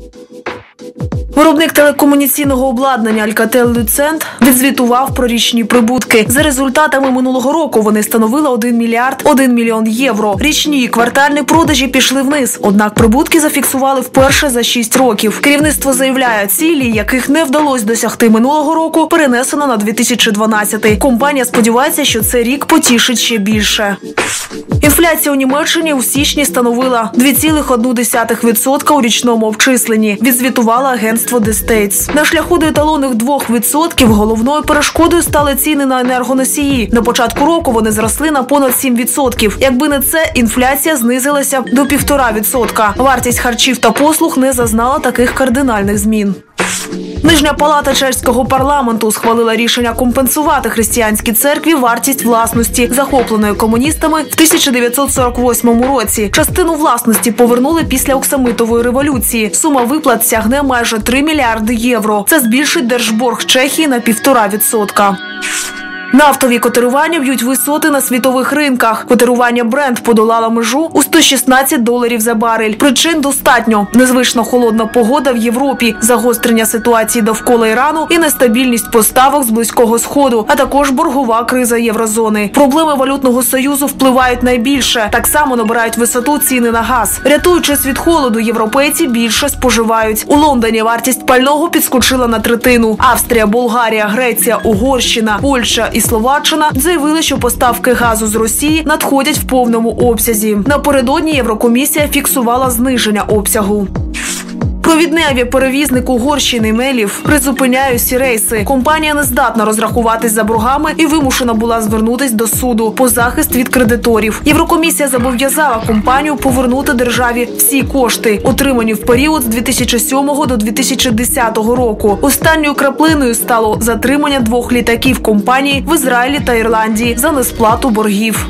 Thank you. Виробник телекомунікаційного обладнання Alcatel Lucent відзвітував про річні прибутки. За результатами минулого року вони становили 1 мільярд 1 мільйон євро. Річні і квартальні продажі пішли вниз. Однак прибутки зафіксували вперше за 6 років. Керівництво заявляє, цілі, яких не вдалося досягти минулого року, перенесено на 2012. Компанія сподівається, що цей рік потішить ще більше. Інфляція у Німеччині у січні становила 2,1% у річному обчисленні. Відзвітувала агентство The States. На шляху до еталонних 2% головною перешкодою стали ціни на енергоносії. На початку року вони зросли на понад 7%. Якби не це, інфляція знизилася до 1,5%. Вартість харчів та послуг не зазнала таких кардинальних змін. Нижня палата чеського парламенту схвалила рішення компенсувати християнській церкві вартість власності, захопленої комуністами в 1948 році. Частину власності повернули після Оксамитової революції. Сума виплат сягне майже 3 мільярди євро. Це збільшить держборг Чехії на півтора відсотка. Нафтові котирування б'ють висоти на світових ринках. Котирування бренд подолала межу у 116 доларів за барель. Причин достатньо: незвично холодна погода в Європі, загострення ситуації довкола Ірану і нестабільність поставок з близького сходу, а також боргова криза єврозони. Проблеми валютного союзу впливають найбільше. Так само набирають висоту ціни на газ. Рятуючись від холоду, європейці більше споживають. У Лондоні вартість пального підскочила на третину. Австрія, Болгарія, Греція, Угорщина, Польща і Словаччина заявили, що поставки газу з Росії надходять в повному обсязі. Напередодні Єврокомісія фіксувала зниження обсягу. Провідний авіаперевізник Угорщини Мелів призупиняє всі рейси. Компанія не здатна розрахуватись за боргами і вимушена була звернутись до суду по захист від кредиторів. Єврокомісія зобов'язала компанію повернути державі всі кошти, отримані в період з 2007 до 2010 року. Останньою краплиною стало затримання двох літаків компанії в Ізраїлі та Ірландії за несплату боргів.